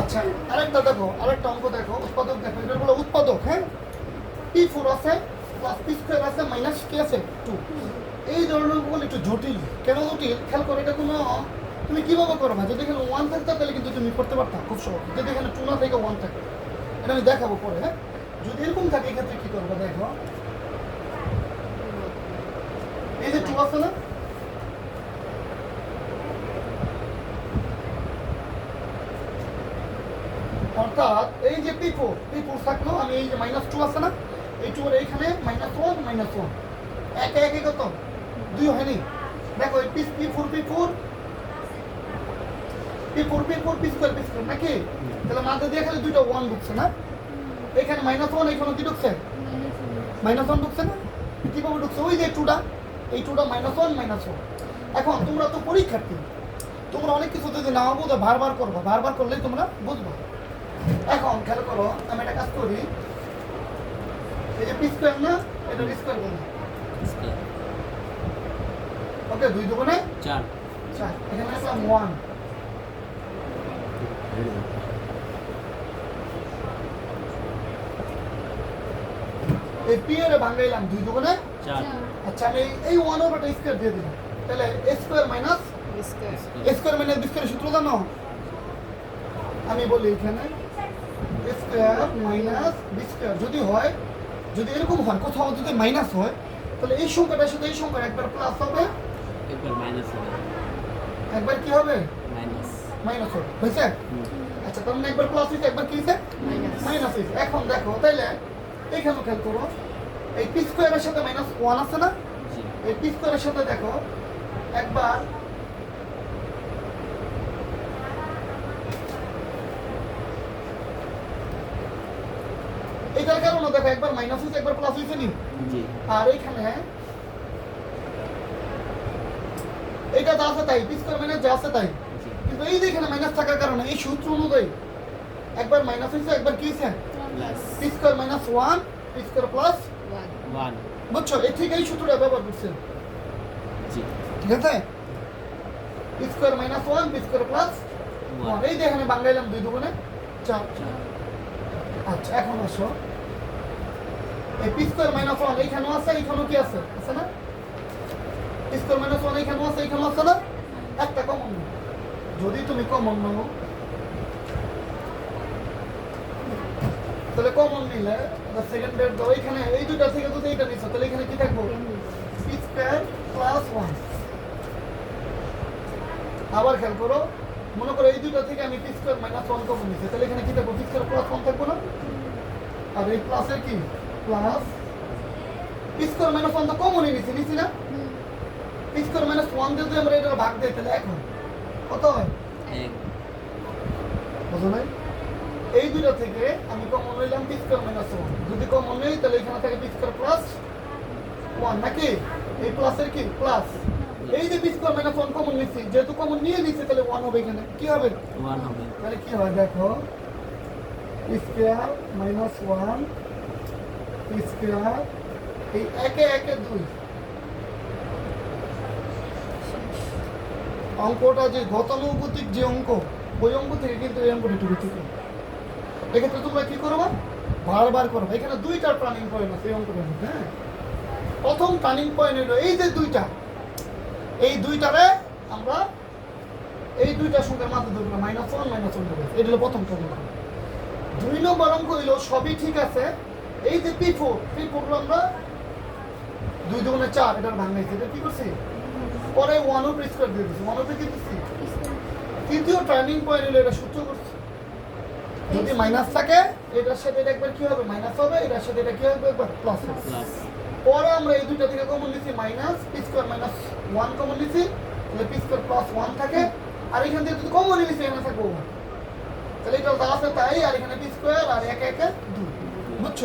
আচ্ছা আরেকটা দেখো, আরেকটা অঙ্ক দেখো, উৎপাদক দেখো এটা হলো উৎপাদক হ্যাঁ? পি ফোর আছে প্লাস পি স্কোয়ার আছে মাইনাস কি আছে টু এই ধরনের অঙ্কগুলো একটু জটিল, কেন জটিল? খেয়াল করে, এটা কোনো, তুমি কীভাবে করবা? যদি এখানে ওয়ান থাকতো, তাহলে কিন্তু তুমি করতে পারতা, খুব সহজ। যদি এখানে টু না থেকে ওয়ান থাকে। এটা আমি দেখাবো পরে হ্যাঁ? যদি এরকম থাকে, এক্ষেত্রে কি করব, দেখো? এই যে টু আছে না? অর্থাৎ এই যে পি ফোর পি ফোর থাকল, আমি এই যে মাইনাস টু আছে না, এই টু এইখানে মাইনাস ওয়ান মাইনাস ওয়ান একে একে কত? দুই হয়নি। দেখো এই piece P four P four P four P four P square P square নাকি? তাহলে মাঝে দিয়ে খালি দুইটা ওয়ান ঢুকছে না? এখানে মাইনাস ওয়ান এখানে কি ঢুকছে? মাইনাস ওয়ান ঢুকছে না? ঢুকছে? ওই যে টুটা এই টুটা মাইনাস ওয়ান মাইনাস ওয়ান এখন তোমরা তো পরীক্ষার্থী। তোমরা অনেক কিছু যদি না বুঝো, বারবার করবা। বারবার করলেই তোমরা বুঝবা। এখন খেয়াল করো আমি একটা কাজ করি। এই যে পি স্কোয়ার না এটা স্কোয়ার করব ওকে দুই দুগুণে চার। চার। এখানে আসলাম ওয়ান এই পি এর ভাঙাইলাম দুই দুগুণে চার। আচ্ছা আমি এই ওয়ান ওভার স্কোয়ার দিয়ে দিলাম। তাহলে A square minus square minus B square সূত্র জানো? আমি বলি এখানে স্কোয়ার মাইনাস বি স্কোয়ার যদি হয় যদি এরকম হয় কোথাও যদি মাইনাস হয় তাহলে এই সংখ্যাটার সাথে এই সংখ্যা একবার প্লাস হবে। একবার মাইনাস হবে। একবার কি হবে? মাইনাস মাইনাস হবে। হয়েছে? আচ্ছা মানে একবার প্লাস হয়েছে একবার কি হয়েছে? মাইনাস হয়েছে। এখন দেখো তাইলে এইখানে খেয়াল করো এই পি স্কোয়ারের সাথে মাইনাস ওয়ান আছে না? এই পি স্কোয়ারের সাথে দেখো একবার এটার কারণে দেখো একবার মাইনাস হয়েছে একবার প্লাস হয়েছে নি আর এইখানে এটা যা আছে তাই পি স্কোয়ার মাইনাস যা আছে তাই। কিন্তু এই যে এখানে মাইনাস থাকার কারণে এই সূত্র অনুযায়ী একবার মাইনাস হয়েছে একবার কি হয়েছে? Plus P square minus one P square plus one বুঝছ? এই ঠিক এই সূত্রটা ব্যবহার করছে। জি। ঠিক আছে? Square minus one P square plus one এই যে এখানে বাংলাইলাম দুই দুগুণে চার। চার। আচ্ছা এখন আসো। এই পি স্কোয়ার মাইনাস আছে, এইখানেও কি আছে? আছে না? পি স্কোয়ার মাইনাস আছে, এইখানেও আছে না? একটা কমন যদি তুমি কমন নাও, তাহলে কমন নিলে সেকেন্ড ডেট দাও, এইখানে, এই দুইটা থেকে যদি এইটা নিছো, তাহলে এখানে কি থাকব? পি স্কোয়ার প্লাস ওয়ান আবার খেয়াল করো, মনে করো এই দুইটা থেকে আমি P square minus one common নিচ্ছি তাহলে এখানে কি থাকব? পি স্কোয়ার প্লাস ওয়ান থাকব না? আর এই প্লাসের কি? প্লাস স্কোয়ার মাইনাস ওয়ান তো কমনই নিচ্ছি নিচ্ছি না? স্কোয়ার মাইনাস ওয়ান দিয়ে যদি আমরা এটা ভাগ দিই তাহলে এখন কত হয়? বুঝো নাই? এই দুইটা থেকে আমি কমন নিলাম পি স্কোয়ার মাইনাস ওয়ান যদি কমন নেই তাহলে এখানে থাকে পি স্কোয়ার প্লাস ওয়ান নাকি? এই প্লাসের কি? প্লাস এই যে P square minus one common নিচ্ছি যেহেতু কমন নিয়ে নিচ্ছি তাহলে ওয়ান হবে এখানে। কি হবে? ওয়ান হবে। তাহলে কি হয়? দেখো স্কোয়ার মাইনাস ওয়ান স্কোয়ার এই একে একে দুই। অঙ্কটা যে গতানুগতিক যে অঙ্ক, ওই অঙ্ক থেকে কিন্তু এই অঙ্কটা একটু বেশি এক্ষেত্রে তোমরা কি করবা? বারবার করবা। এখানে দুইটা টার্নিং পয়েন্ট আছে এই অঙ্কটার মধ্যে হ্যাঁ? প্রথম টার্নিং পয়েন্ট হলো এই যে দুইটা। এই দুইটারে আমরা এই দুইটা সংখ্যার মাঝে ধরবো মাইনাস ওয়ান মাইনাস ওয়ান এটা হলো প্রথম টার্নিং পয়েন্ট দুই নম্বর অঙ্ক হইল সবই ঠিক আছে এই যে পি ফোর পি ফোরগুলো আমরা দুই দুগুণে চার এটার ভাঙাইছি এটা কি করছি? পরে ওয়ান অফ স্কোয়ার দিয়ে দিচ্ছি ওয়ান অফ কি দিচ্ছি তৃতীয় টার্নিং পয়েন্ট হলো এটা সূত্র করছি। যদি মাইনাস থাকে এটার সাথে এটা একবার কি হবে? মাইনাস হবে এটার সাথে এটা কি হবে? একবার প্লাস হবে। পরে আমরা এই দুইটা থেকে কমন নিচ্ছি minus P square minus one common নিচ্ছি তাহলে পি স্কোয়ার প্লাস ওয়ান থাকে। আর এখান থেকে যদি কমন নিচ্ছি এখানে থাকব। তাহলে এটা যা আছে তাই আর এখানে পি স্কোয়ার আর একে একে দুই। বুঝছ?